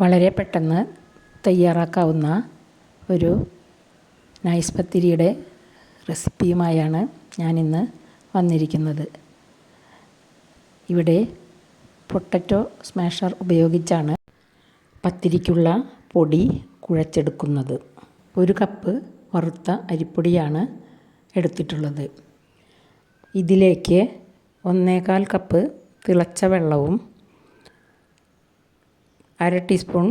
വളരെ പെട്ടെന്ന് തയ്യാറാക്കാവുന്ന ഒരു നൈസ് പത്തിരിയുടെ റെസിപ്പിയുമായാണ് ഞാനിന്ന് വന്നിരിക്കുന്നത്. ഇവിടെ പൊട്ടറ്റോ സ്മാഷർ ഉപയോഗിച്ചാണ് പത്തിരിക്കുള്ള പൊടി കുഴച്ചെടുക്കുന്നത്. ഒരു കപ്പ് വറുത്ത അരിപ്പൊടിയാണ് എടുത്തിട്ടുള്ളത്. ഇതിലേക്ക് ഒന്നേകാൽ കപ്പ് തിളച്ച വെള്ളവും അര ടീസ്പൂൺ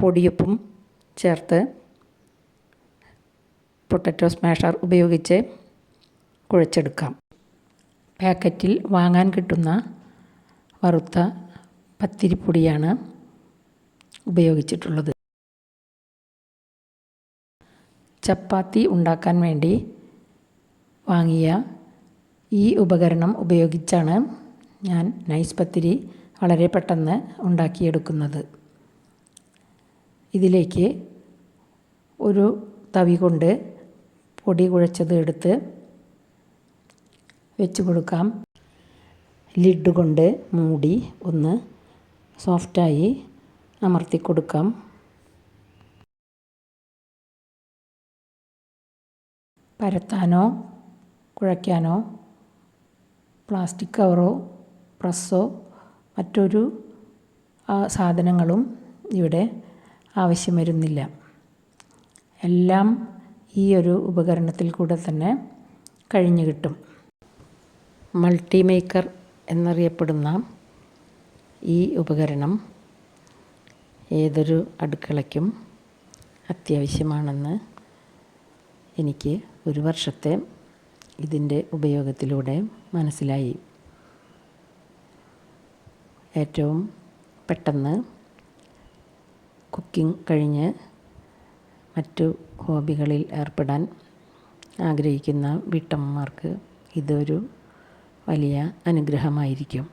പൊടിയുപ്പും ചേർത്ത് പൊട്ടറ്റോ സ്മാഷർ ഉപയോഗിച്ച് കുഴച്ചെടുക്കാം. പാക്കറ്റിൽ വാങ്ങാൻ കിട്ടുന്ന വറുത്ത പത്തിരിപ്പൊടിയാണ് ഉപയോഗിച്ചിട്ടുള്ളത്. ചപ്പാത്തി ഉണ്ടാക്കാൻ വേണ്ടി വാങ്ങിയ ഈ ഉപകരണം ഉപയോഗിച്ചാണ് ഞാൻ നൈസ് പത്തിരി വളരെ പെട്ടെന്ന് ഉണ്ടാക്കിയെടുക്കുന്നത്. ഇതിലേക്ക് ഒരു തവി കൊണ്ട് പൊടി കുഴച്ചത് എടുത്ത് വെച്ച് കൊടുക്കാം. ലിഡ് കൊണ്ട് മൂടി ഒന്ന് സോഫ്റ്റായി അമർത്തി കൊടുക്കാം. പരത്താനോ കുഴയ്ക്കാനോ പ്ലാസ്റ്റിക് കവറോ പ്രസ്സോ മറ്റൊരു സാധനങ്ങളും ഇവിടെ ആവശ്യം വരുന്നില്ല എല്ലാം ഈ ഒരു ഉപകരണത്തിൽ കൂടെ തന്നെ കഴിഞ്ഞു കിട്ടും. മൾട്ടി മേക്കർ എന്നറിയപ്പെടുന്ന ഈ ഉപകരണം ഏതൊരു അടുക്കളയ്ക്കും അത്യാവശ്യമാണെന്ന് എനിക്ക് ഒരു വർഷത്തെ ഇതിന്റെ ഉപയോഗത്തിലൂടെ മനസ്സിലായി. ഏറ്റവും പെട്ടെന്ന് കുക്കിംഗ് കഴിഞ്ഞ് മറ്റു ഹോബികളിൽ ഏർപ്പെടാൻ ആഗ്രഹിക്കുന്ന വീട്ടമ്മമാർക്ക് ഇതൊരു വലിയ അനുഗ്രഹമായിരിക്കും.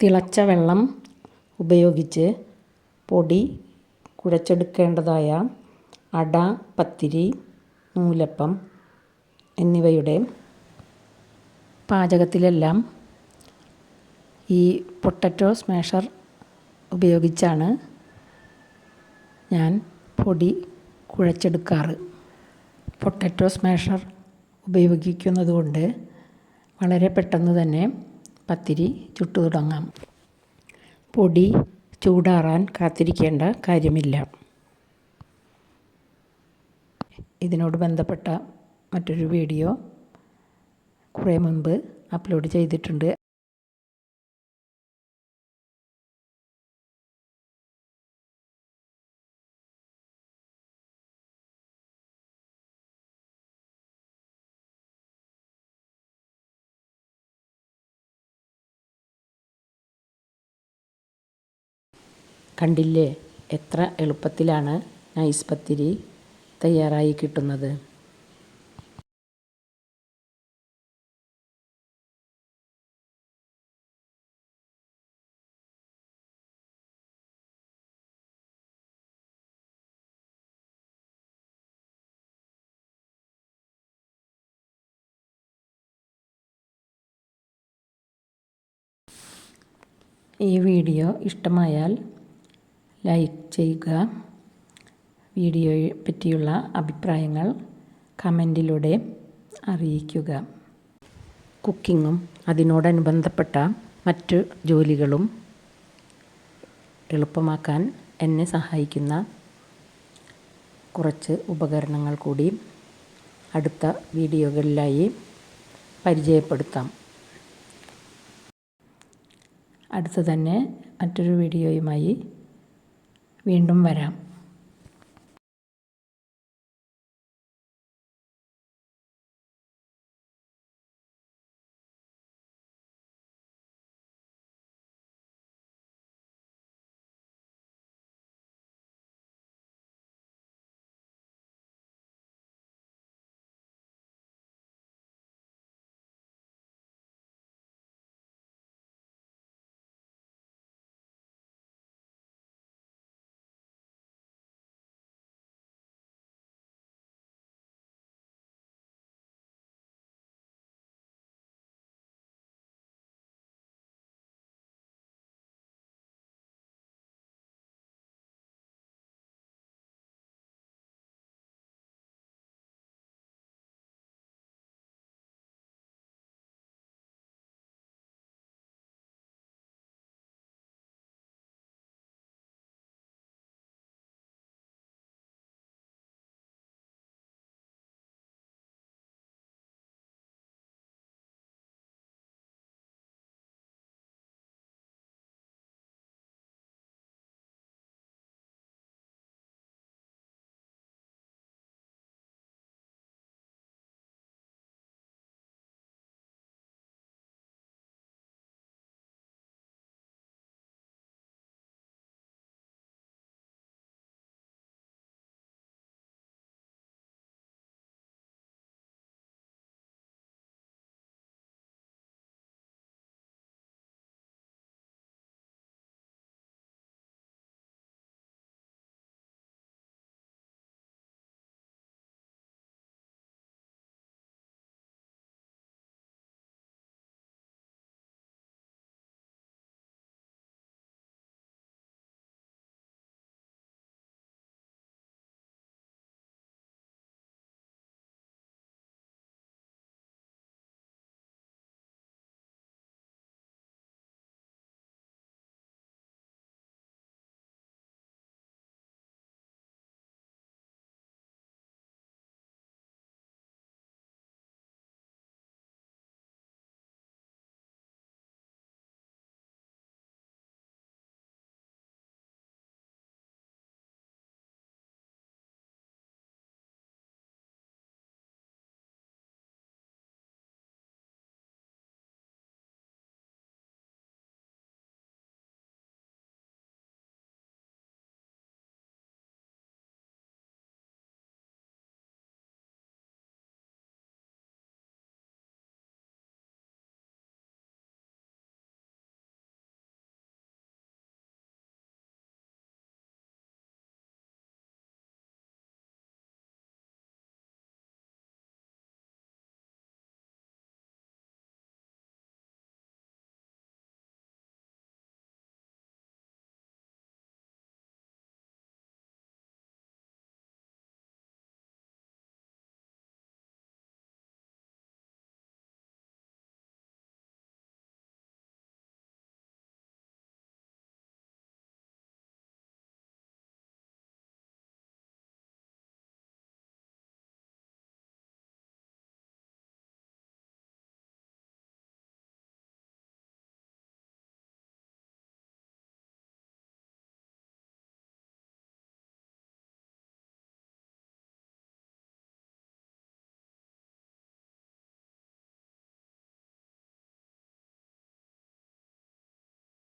തിളച്ച വെള്ളം ഉപയോഗിച്ച് പൊടി കുഴച്ചെടുക്കേണ്ടതായ അട പത്തിരി നൂലപ്പം എന്നിവയുടെ പാചകത്തിലെല്ലാം ഈ പൊട്ടറ്റോ സ്മാഷർ ഉപയോഗിച്ചാണ് ഞാൻ പൊടി കുഴച്ചെടുക്കാറ്. പൊട്ടറ്റോ സ്മാഷർ ഉപയോഗിക്കുന്നത് കൊണ്ട് വളരെ പെട്ടെന്ന് തന്നെ പത്തിരി ചുട്ടു തുടങ്ങാം. പൊടി ചൂടാറാൻ കാത്തിരിക്കേണ്ട കാര്യമില്ല. ഇതിനോട് ബന്ധപ്പെട്ട മറ്റൊരു വീഡിയോ കുറേ മുൻപ് അപ്ലോഡ് ചെയ്തിട്ടുണ്ട്. കണ്ടില്ലേ? എത്ര എളുപ്പത്തിലാണ് നൈസ് പത്തിരി തയ്യാറായി കിട്ടുന്നത്. ഈ വീഡിയോ ഇഷ്ടമായാൽ ലൈക്ക് ചെയ്യുക. വീഡിയോയെ പറ്റിയുള്ള അഭിപ്രായങ്ങൾ കമന്റിലൂടെ അറിയിക്കുക. കുക്കിങ്ങും അതിനോടനുബന്ധപ്പെട്ട മറ്റ് ജോലികളും എളുപ്പമാക്കാൻ എന്നെ സഹായിക്കുന്ന കുറച്ച് ഉപകരണങ്ങൾ കൂടി അടുത്ത വീഡിയോകളിലായി പരിചയപ്പെടുത്താം. അടുത്ത് തന്നെ മറ്റൊരു വീഡിയോയുമായി വീണ്ടും വരാം